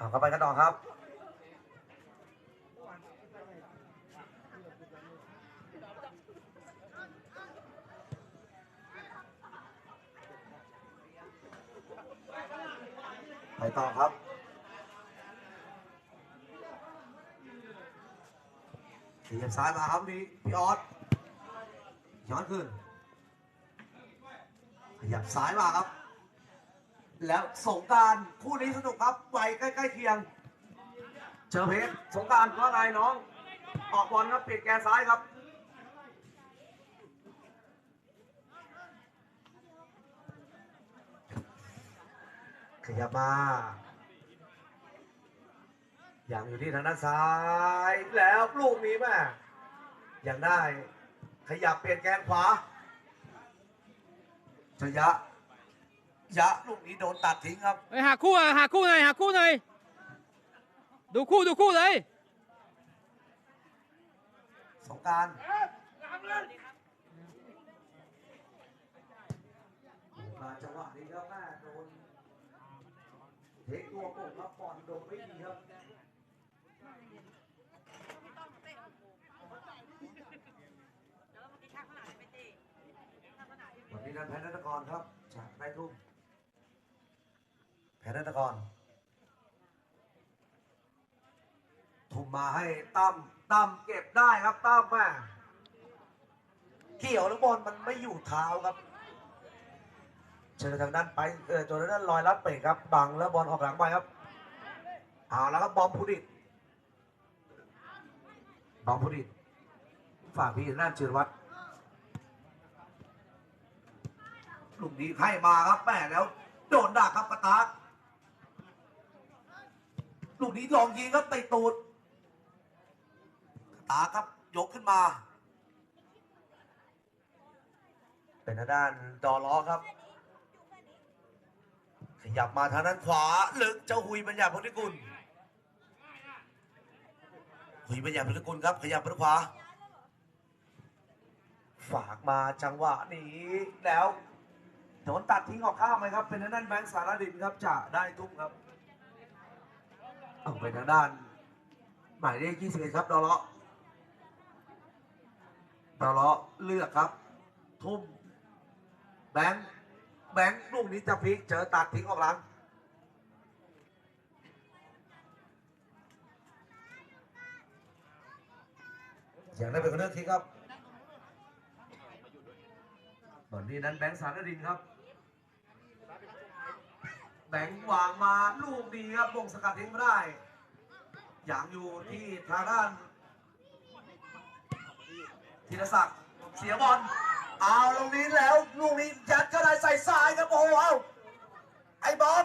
เอาเข้าไปกันต่อครับไปต่อครับขยับซ้ายมาครับนี่พี่ออสย้อนขึ้นขยับซ้ายมาครับ แล้วสงการคู่นี้สนุกครับไวใกล้ๆเคียง เจอเพชรสงกรารว่าไงน้อง ออกบอลครับเปลี่ยนแกซ้ายครับขยับมาอย่างอยู่ที่ทางด้านซ้าย แล้วลูกนี้แม่ยังได้ ขยับเปลี่ยนแกนขวาชยะ ยะลูกนี้โดนตัดทิ้งครับเฮ้ยหาคู่อะหาคู่หน่อยหาคู่หน่อยดูคู่ดูคู่เลยสงกรารมาจังหวะนี้ครับแม่โดนเทคตัวโป่งครับบอลโดนไม่ดีครับวันนี้นันแพทย์นัตกรครับจากไร่ทุ่ม แพทย์นัตกร ทุ่มมาให้ตั้มตั้มเก็บได้ครับตั้มแม่เกี่ยวแล้วบอลมันไม่อยู่เท้าครับ เชิญทางด้านไปเออตัวด้านลอยรับเปครับ บังแล้วบอลออกหลังไปครับเอาแล้วครับบอมพุดิตบอมพุดิตฝากพี่น่านเชิญวัดลูกนี้ให้มาครับแม่แล้ว โดนดักครับกระตาก ลูกนี้ลองยิงครับไปตูดตาครับยกขึ้นมา เป็นทางด้านดอล้อครับ ขยับมาทางด้านขวาลึกเจ้าหุยบัญญัติพุทธิกุลหุยบัญญัติพุทธิกุลครับ ขยับไปทางขวา ฝากมาจังหวะนี้แล้วโดนตัดทิ้งออกข้างไหมครับ เป็นทางด้านแบงค์สารดินครับจะได้ทุ่มครับ เอาเป็นทางด้าน หมายเลข21 ครับดอเล้อดาวเลาะเลือกครับ ทุ่มแบงค์แบงค์ลูกนี้จะพลิกเจอตัดทิ้งออกหลังอย่างนั้นเป็นคนเลือกทิ้งครับตอนนี้นั้นแบงค์สารดินครับ แบงค์วางมาลูกดีครับวงสกัดทิ้งไม่ได้ อย่างอยู่ที่ทางด้านธีรศักดิ์เสียบอลเอาลูกนี้แล้วลูกนี้ยัดเข้าได้ใส่ซ้ายครับโอ้โหเอาไอ้บอม